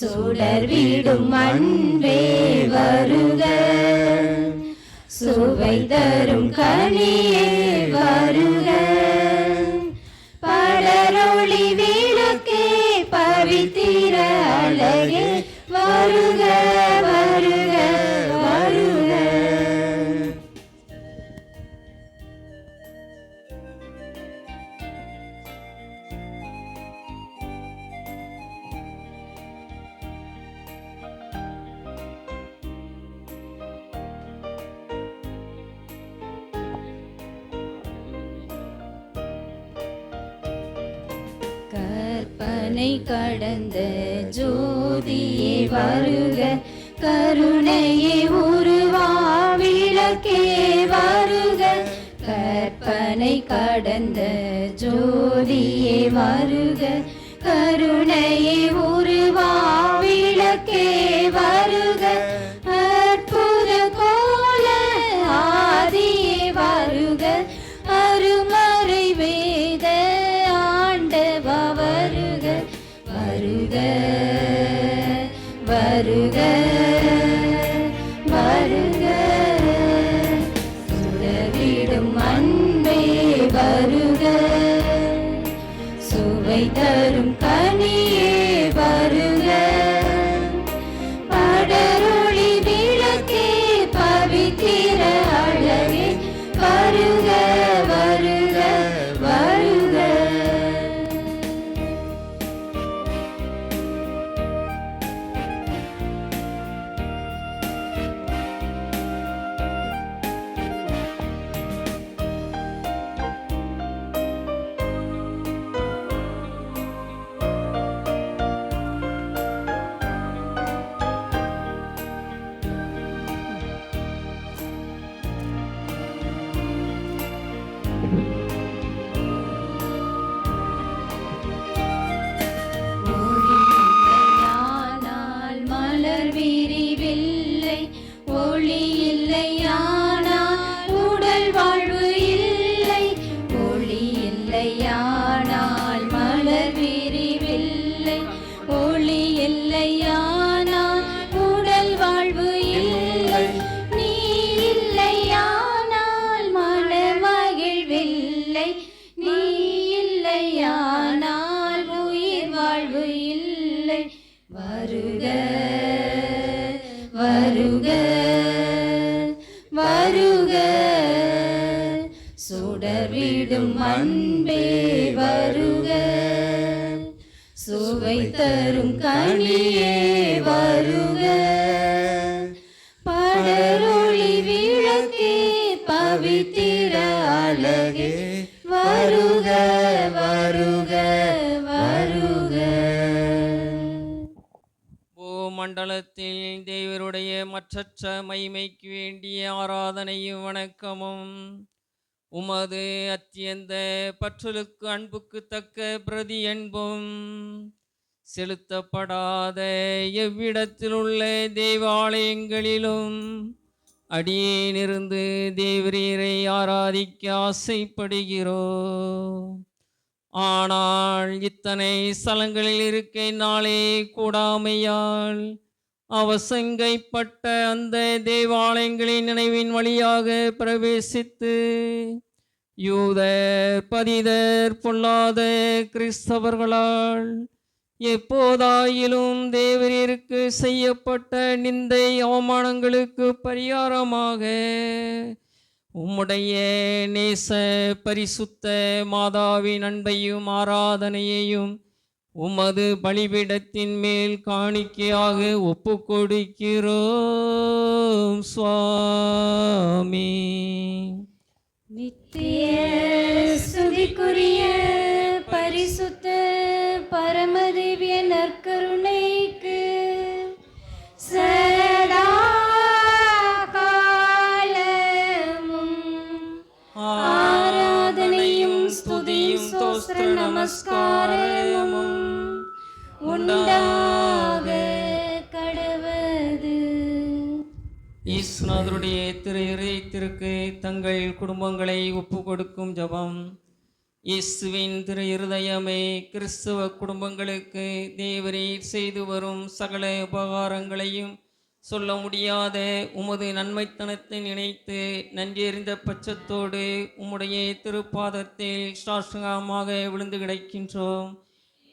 சுடர் வீடும் அன்பே வருக. சுவை தரும் கனியே வருக. படரொளி விளக்கே பவித்திர அழகே வருக வருக. கருணை கடந்த ஜோதியே வருக. கருணையே உருவாவிளக்கே வருக. கற்பனை கடந்த ஜோதியே வருக. கருணையே இல்லையானால் உயிர் வாழ்வு இல்லை. வருக வருக வருக. சுடர்விடும் அன்பே வருக. சுவை தரும் கனியே மண்டலத்தில் தேவருடைய மற்றற்ற மைமைக்கு வேண்டிய ஆராதனையும் வணக்கமும். உமது அத்தியந்த பற்றலுக்கு அன்புக்கு தக்க பிரதி அன்பும். செலுத்தப்படாத எவ்விடத்தில் உள்ள தேவாலயங்களிலும் அடியேனிருந்து தேவரீரை ஆராதிக்க ஆசைப்படுகிறோம். ஆனால் இத்தனை ஸ்தலங்களில் இருக்க நாளே கூடாமையால். அவசங்கைப்பட்ட அந்த தேவாலயங்களின் நினைவின் வழியாக பிரவேசித்து யூதர் பதிதர் பொல்லாத கிறிஸ்தவர்களால் எப்போதாயிலும் தேவரீருக்கு செய்யப்பட்ட நிந்தை அவமானங்களுக்கு பரிகாரமாக உம்முடைய நேச பரிசுத்த மாதாவின் அன்பையும் ஆராதனையையும் உமது பலிபீடத்தின் மேல் காணிக்கையாக ஒப்பு கொடுக்கிறோம் சுவாமி. நித்திய சுதிக்குரிய பரிசுத்த பரமதிவிய நற்கருணை நமஸ்காரமும் உண்டாக கடவது ஈஸ்வரனுடைய திரு இதயத்திற்கு தங்கள் குடும்பங்களை ஒப்பு கொடுக்கும் ஜபம். இயேசுவின் திரு இருதயமே கிறிஸ்துவ குடும்பங்களுக்கு தேவரீர் செய்து வரும் சகல உபகாரங்களையும் சொல்ல முடியாத உமது நன்மைத்தனத்தை நினைத்து நன்றியறிந்த பட்சத்தோடு உம்முடைய திருப்பாதத்தில் சாஷ்டகமாக விழுந்து கிடைக்கின்றோம்.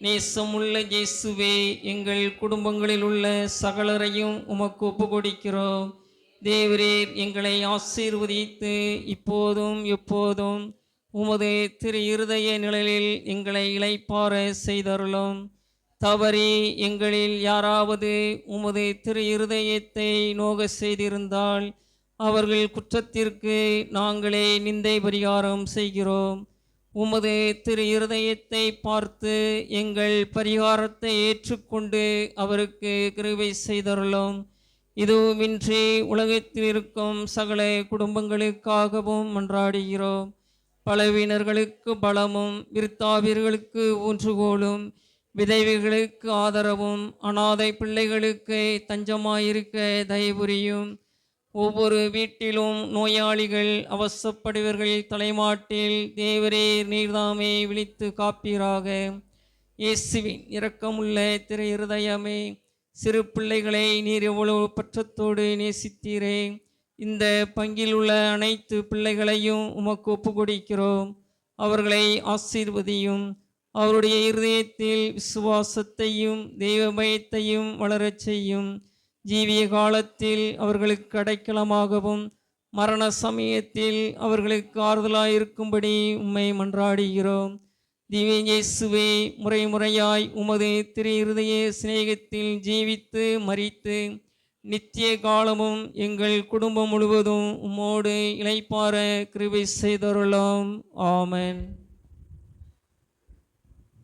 நேசமுள்ள இயேசுவே எங்கள் குடும்பங்களில் உள்ள சகலரையும் உமக்கு ஒப்பு கொடுக்கிறோம் தேவரீர் எங்களை ஆசீர்வதித்து இப்போதும் எப்போதும் உமது திரு இருதய நிழலில் எங்களை இளைப்பாற செய்தருளும். தவறி எங்களில் யாராவது உமது திரு இருதயத்தை நோக செய்திருந்தால் அவர்கள் குற்றத்திற்கு நாங்களே நிந்தை பரிகாரம் செய்கிறோம். உமது திரு இருதயத்தை பார்த்து எங்கள் பரிகாரத்தை ஏற்றுக்கொண்டு அவருக்கு கிருவை செய்தருளும். இதுவுமின்றி உலகத்தில் இருக்கும் சகல குடும்பங்களுக்காகவும் மன்றாடுகிறோம். பலவீனர்களுக்கு பலமும் விருத்தாவியர்களுக்கு ஊன்றுகோலும். விதைவிகளுக்கு ஆதரவும் அனாதை பிள்ளைகளுக்கு தஞ்சமாயிருக்க தயபுரியும். ஒவ்வொரு வீட்டிலும் நோயாளிகள் அவசப்படுவர்கள் தலைமாட்டில் தேவரே நீர்தாமே விழித்து காப்பீராக. இயேசுவின் இரக்கமுள்ள திரு இருதயமே சிறு பிள்ளைகளை நீர் எவ்வளவு பற்றத்தோடு நேசித்தீரே. இந்த பங்கில் உள்ள அனைத்து பிள்ளைகளையும் உமக்கு ஒப்பு கொடுக்கிறோம் அவர்களை ஆசீர்வதியும். அவருடைய இருதயத்தில் விசுவாசத்தையும் தெய்வ பயத்தையும் வளரச் செய்யும். ஜீவிய காலத்தில் அவர்களுக்கு அடைக்கலமாகவும் மரண சமயத்தில் அவர்களுக்கு ஆறுதலாக இருக்கும்படி உம்மை மன்றாடுகிறோம். திவ்யேசுவே முறை முறையாய் உமது திரு இருதய சிநேகத்தில் ஜீவித்து மறித்து நித்திய காலமும் எங்கள் குடும்பம் முழுவதும் உம்மோடு இளைப்பார கிருபை செய்தருளோம். ஆமன்.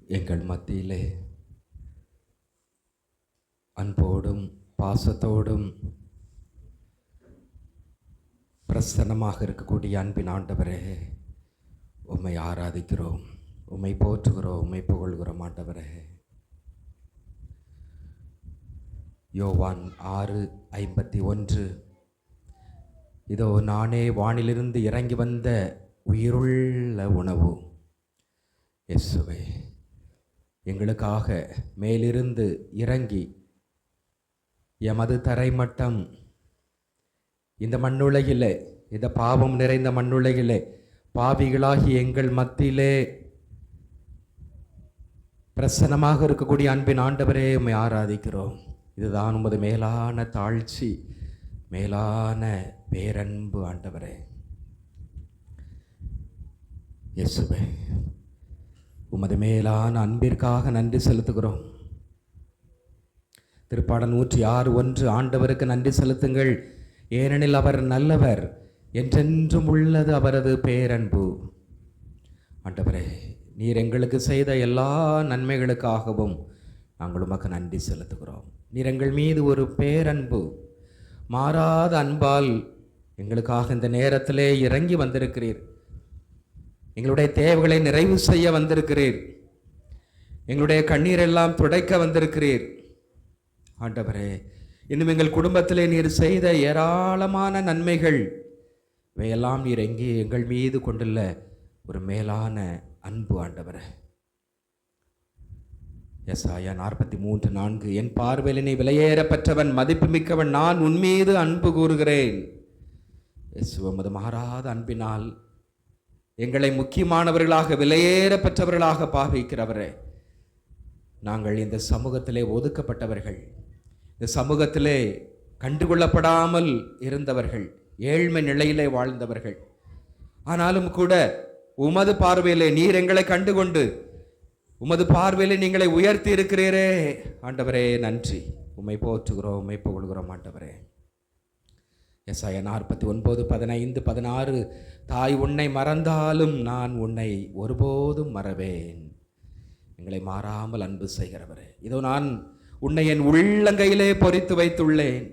எங்கள் மத்தியிலே அன்போடும் பாசத்தோடும் பிரசன்னமாக இருக்கக்கூடிய அன்பின் ஆண்டவரே உம்மை ஆராதிக்கிறோம் உம்மை போற்றுகிறோம் உம்மை புகழ்கிறோம் ஆண்டவரே. யோவான் ஆறு ஐம்பத்தி ஒன்று. இதோ நானே வானிலிருந்து இறங்கி வந்த உயிருள்ள உணவு. இயேசுவே எங்களுக்காக மேலிருந்து இறங்கி எமது தரைமட்டம் இந்த மண்ணுலகிலே இந்த பாவம் நிறைந்த மண்ணுலகிலே பாவிகளாகி எங்கள் மத்தியிலே பிரசன்னமாக இருக்கக்கூடிய அன்பின் ஆண்டவரே உண்மை ஆராதிக்கிறோம். இதுதான் உமது மேலான தாழ்ச்சி மேலான பேரன்பு ஆண்டவரே. இயேசுவே உமது மேலான அன்பிற்காக நன்றி செலுத்துகிறோம். திருப்பாடல் நூற்றி ஆறு ஒன்று ஆண்டவருக்கு நன்றி செலுத்துங்கள். ஏனெனில் அவர் நல்லவர் என்றென்றும் உள்ளது அவரது பேரன்பு. ஆண்டவரே நீர் எங்களுக்கு செய்த எல்லா நன்மைகளுக்காகவும் நாங்கள் உமக்கு நன்றி செலுத்துகிறோம். நீர் எங்கள் மீது ஒரு பேரன்பு மாறாத அன்பால் எங்களுக்காக இந்த நேரத்திலே இறங்கி வந்திருக்கிறீர். எங்களுடைய தேவைகளை நிறைவு செய்ய வந்திருக்கிறீர். எங்களுடைய கண்ணீரெல்லாம் துடைக்க வந்திருக்கிறீர். ஆண்டவரே இன்னும் எங்கள் குடும்பத்திலே நீர் செய்த ஏராளமான நன்மைகள் இவையெல்லாம் நீர் எங்கே எங்கள் மீது கொண்டுள்ள ஒரு மேலான அன்பு ஆண்டவரே. எஸ்ஆயா நாற்பத்தி மூன்று நான்கு என் பார்வையினை விலையேறப்பற்றவன் மதிப்பு மிக்கவன் மதிப்புமிக்கவன் நான் உன்மீது அன்பு கூறுகிறேன். சிவமது மாறாத அன்பினால் எங்களை முக்கியமானவர்களாக விலையேற பெற்றவர்களாக பாவிக்கிறவரே நாங்கள் இந்த சமூகத்திலே ஒதுக்கப்பட்டவர்கள். இந்த சமூகத்திலே கண்டுகொள்ளப்படாமல் இருந்தவர்கள் ஏழ்மை நிலையிலே வாழ்ந்தவர்கள். ஆனாலும் கூட உமது பார்வையிலே நீர் எங்களை கண்டுகொண்டு உமது பார்வையிலே நீங்களை உயர்த்தி இருக்கிறீரே. ஆண்டவரே நன்றி. உம்மை போற்றுகிறோம் உம்மை புகழ்கிறோம் ஆண்டவரே. எஸ்ஐயா நாற்பத்தி ஒன்பது பதினைந்து பதினாறு தாய் உன்னை மறந்தாலும் நான் உன்னை ஒருபோதும் மறவேன். எங்களை மாறாமல் அன்பு செய்கிறவரே. இதோ நான் உன்னை என் உள்ளங்கையிலே பொறித்து வைத்துள்ளேன்.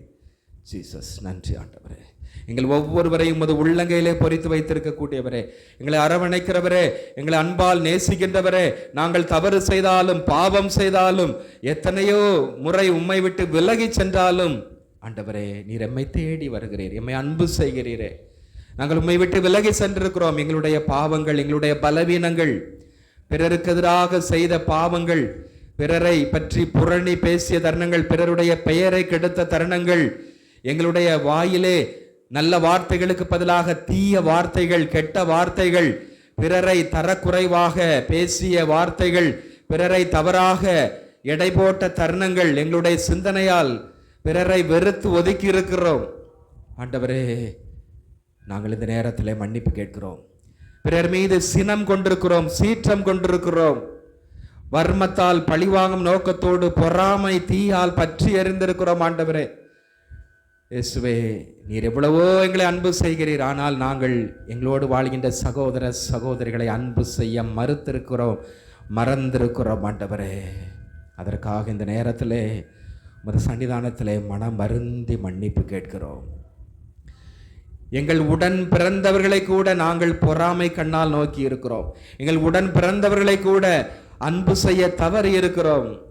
ஜீசஸ் நன்றி ஆண்டவரே. எங்கள் ஒவ்வொருவரையும் உமது உள்ளங்கையிலே பொறித்து வைத்திருக்கக்கூடியவரே. எங்களை அரவணைக்கிறவரே. எங்களை அன்பால் நேசிக்கின்றவரே. நாங்கள் தவறு செய்தாலும் பாவம் செய்தாலும் எத்தனையோ முறை உம்மை விட்டு விலகி சென்றாலும் ஆண்டவரே நீர் எம்மை தேடி வருகிறீர் எம்மை அன்பு செய்கிறீரே. நாங்கள் உண்மை விட்டு விலகி சென்றிருக்கிறோம். எங்களுடைய பாவங்கள் எங்களுடைய பலவீனங்கள் பிறருக்கு எதிராக செய்த பாவங்கள் பிறரை பற்றி புரணி பேசிய தருணங்கள் பிறருடைய பெயரை கெடுத்த தருணங்கள் எங்களுடைய வாயிலே நல்ல வார்த்தைகளுக்கு பதிலாக தீய வார்த்தைகள் கெட்ட வார்த்தைகள் பிறரை தரக்குறைவாக பேசிய வார்த்தைகள் பிறரை தவறாக எடை போட்ட தருணங்கள் எங்களுடைய சிந்தனையால் பிறரை வெறுத்து ஒதுக்கி இருக்கிறோம். ஆண்டவரே நாங்கள் இந்த நேரத்தில் மன்னிப்பு கேட்கிறோம். பிறர் மீது சினம் கொண்டிருக்கிறோம் சீற்றம் கொண்டிருக்கிறோம். வர்மத்தால் பழிவாங்கும் நோக்கத்தோடு பொறாமை தீயால் பற்றி எறிந்திருக்கிறோம் ஆண்டவரே. இயேசுவே நீர் எவ்வளவோ எங்களை அன்பு செய்கிறீர். ஆனால் நாங்கள் எங்களோடு வாழ்கின்ற சகோதர சகோதரிகளை அன்பு செய்ய மறுத்திருக்கிறோம் மறந்திருக்கிறோம் ஆண்டவரே. அதற்காக இந்த நேரத்திலே உமது சன்னிதானத்தில் மனம் வருந்தி மன்னிப்பு கேட்கிறோம். எங்கள் உடன் பிறந்தவர்களை கூட நாங்கள் பொறாமை கண்ணால் நோக்கி இருக்கிறோம். எங்கள் உடன் பிறந்தவர்களை கூட அன்பு செய்ய தவறி இருக்கிறோம்.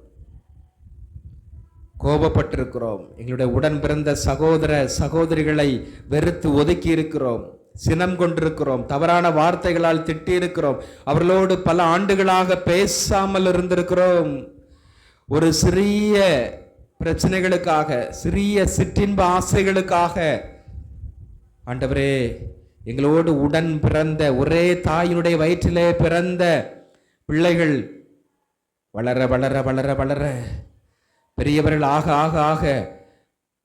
கோபப்பட்டிருக்கிறோம். எங்களுடைய உடன் பிறந்த சகோதர சகோதரிகளை வெறுத்து ஒதுக்கி இருக்கிறோம். சினம் கொண்டிருக்கிறோம். தவறான வார்த்தைகளால் திட்டியிருக்கிறோம். அவர்களோடு பல ஆண்டுகளாக பேசாமல் இருந்திருக்கிறோம். ஒரு சிறிய பிரச்சனைகளுக்காக சிறிய சிற்றின்ப ஆசைகளுக்காக. ஆண்டவரே எங்களோடு உடன் பிறந்த ஒரே தாயினுடைய வயிற்றிலே பிறந்த பிள்ளைகள் வளர வளர வளர வளர. பெரியவர்கள் ஆக ஆக ஆக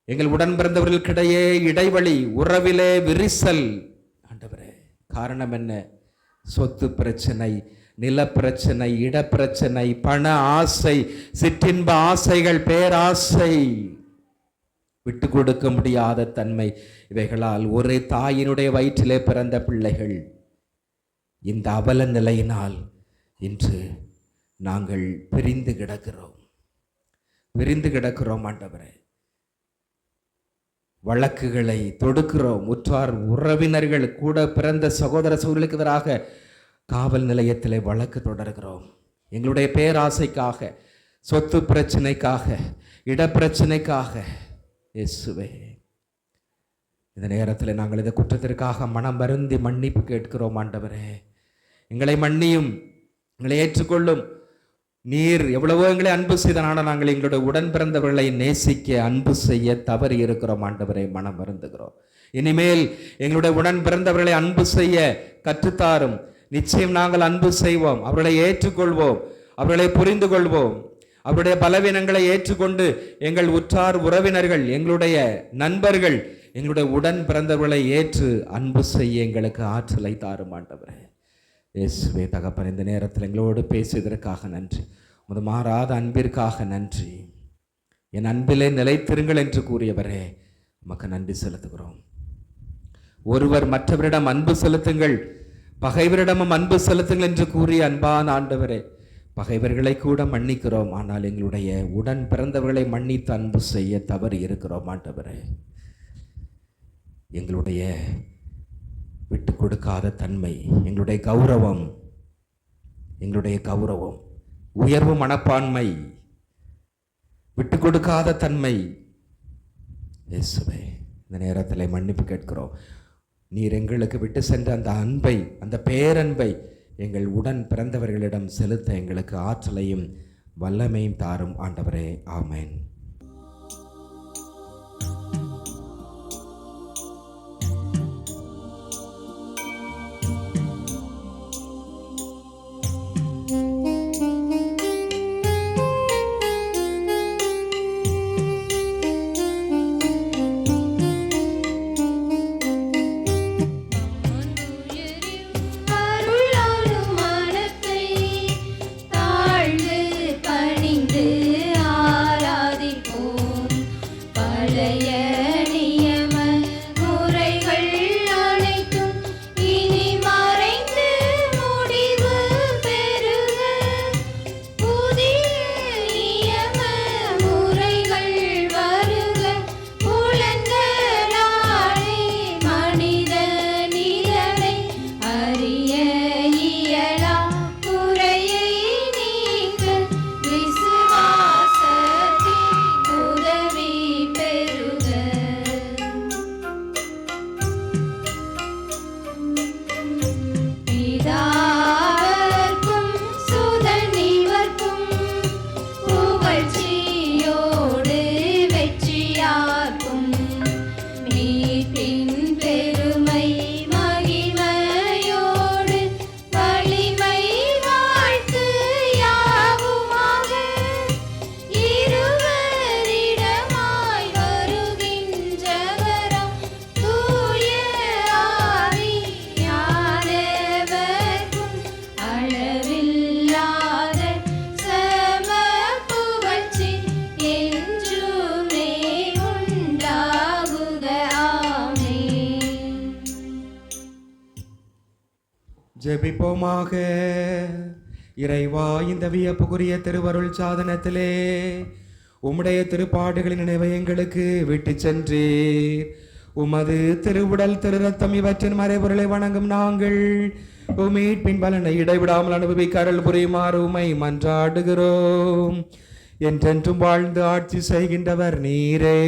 எங்கள் உடன் பிறந்தவர்களுக்கிடையே இடைவெளி உறவிலே விரிசல். ஆண்டவரே காரணம் என்ன? சொத்து பிரச்சனை. நில பிரச்சனை இடப்பிரச்சனை பண ஆசை சிற்றின்ப ஆசைகள் பேராசை. விட்டு கொடுக்க முடியாத தன்மை. இவைகளால் ஒரே தாயினுடைய வயிற்றிலே பிறந்த பிள்ளைகள். இந்த அவல நிலையினால் இன்று நாங்கள் பிரிந்து கிடக்கிறோம். பிரிந்து கிடக்கிறோம் ஆண்டவரே. வழக்குகளை தொடுக்கிறோம். உற்றார் உறவினர்கள் கூட பிறந்த சகோதர சூழலுக்கு எதிராக காவல் நிலையத்தில் வழக்கு தொடர்கிறோம். எங்களுடைய பேராசைக்காக சொத்து பிரச்சனைக்காக இடப்பிரச்சனைக்காக இயேசுவே. இந்த நேரத்தில் நாங்கள் இந்த குற்றத்திற்காக மனம் வருந்தி மன்னிப்பு கேட்கிறோம் ஆண்டவரே. எங்களை மன்னியும் எங்களை ஏற்றுக்கொள்ளும். நீர் எவ்வளவோ எங்களை அன்பு செய்தனால நாங்கள் எங்களுடைய உடன் பிறந்தவர்களை நேசிக்க அன்பு செய்ய தவறி இருக்கிறோம் ஆண்டவரை. மனம் வருந்துகிறோம். இனிமேல் எங்களுடைய உடன் பிறந்தவர்களை அன்பு செய்ய கற்றுத்தாரும். நிச்சயம் நாங்கள் அன்பு செய்வோம். அவர்களை ஏற்றுக்கொள்வோம். அவர்களை புரிந்து கொள்வோம் அவருடைய பலவீனங்களை ஏற்றுக்கொண்டு எங்கள் உற்றார் உறவினர்கள் எங்களுடைய நண்பர்கள் எங்களுடைய உடன் பிறந்தவர்களை ஏற்று அன்பு செய்ய எங்களுக்கு ஆற்றலை தாரும் ஆண்டவரே. இயேசுவே தகப்பன் இந்த நேரத்தில் எங்களோடு பேசியதற்காக நன்றி. உமது மாறாத அன்பிற்காக நன்றி. என் அன்பிலே நிலைத்திருங்கள் என்று கூறியவரே உமக்கு நன்றி செலுத்துகிறோம். ஒருவர் மற்றவரிடம் அன்பு செலுத்துங்கள். பகைவரிடமும் அன்பு செலுத்துங்கள் என்று கூறிய அன்பான ஆண்டவரே பகைவர்களை கூட மன்னிக்கிறோம். ஆனால் எங்களுடைய உடன் பிறந்தவர்களை மன்னித்து அன்பு செய்ய தவறு இருக்கிறோம் ஆண்டவரே. எங்களுடைய விட்டு கொடுக்காத தன்மை எங்களுடைய கௌரவம் எங்களுடைய கௌரவம் உயர்வு மனப்பான்மை விட்டு கொடுக்காத தன்மை. இயேசுவே இந்த நேரத்தில் மன்னிப்பு கேட்கிறோம். நீர் எங்களுக்கு விட்டு சென்ற அந்த அன்பை அந்த பேரன்பை எங்கள் உடன் பிறந்தவர்களிடம் செலுத்த எங்களுக்கு ஆற்றலையும் வல்லமையும் தாரும் ஆண்டவரே. ஆமேன். ஜெபிப்போமாக. இறைவா இந்த வியப்புக்குரிய திருவருள் சாதனத்திலே உம்முடைய திருப்பாடுகளின் நினைவை எங்களுக்கு விட்டு சென்றீர். உமது திருவுடல் திருரத்தம் இவற்றின் மறைபொருளை வணங்கும் நாங்கள் உமீட்பின் பலனை இடைவிடாமல் அனுபவிக்க அருள் புரியுமாறு உமை மன்றாடுகிறோம். என்றென்றும் வாழ்ந்து ஆட்சி செய்கின்றவர் நீரே.